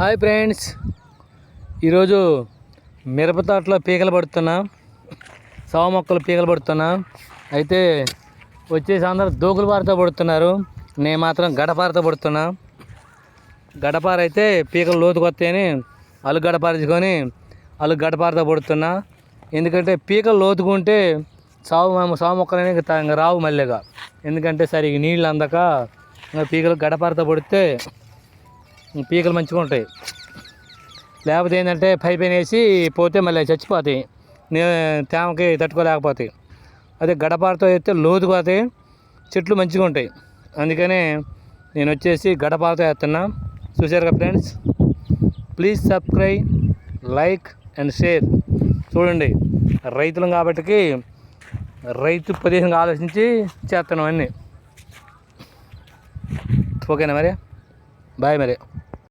Hi friends. ఈరోజు మిరప తోటలో పీకలు పడుతున్నా. సవ మొక్కలు పీకలు పడుతున్నా. అయితే వచ్చేసి అందరూ దూకులు పారతో పడుతున్నారు. నేను మాత్రం గడపారతో పడుతున్నా. గడపార అయితే పీకలు లోతుకొస్తాయని అలు గడపారించుకొని అలు గడపారతో పడుతున్నా. ఎందుకంటే పీకలు లోతుకుంటే సావు సావు మొక్కలు అనేవి రావు మళ్ళీగా. ఎందుకంటే సరిగ్గా నీళ్ళు అందక ఇంకా పీకలు గడపారతో పడితే పీకలు మంచిగా ఉంటాయి. లేకపోతే ఏంటంటే పైపైన వేసి పోతే మళ్ళీ చచ్చిపోతాయి. తేమకి తట్టుకోలేకపోతాయి. అదే గడపారతో అయితే లోతుకుపోతాయి చెట్లు మంచిగా ఉంటాయి. అందుకనే నేను వచ్చేసి గడపారతో వేస్తున్నా. చూసారుగా friends? Please subscribe like and share. చూడండి రైతులం కాబట్టి రైతు ప్రదేశంగా ఆలోచించి చేస్తున్నాం అన్నీ. ఓకేనా మరి? బాయ్ మరి.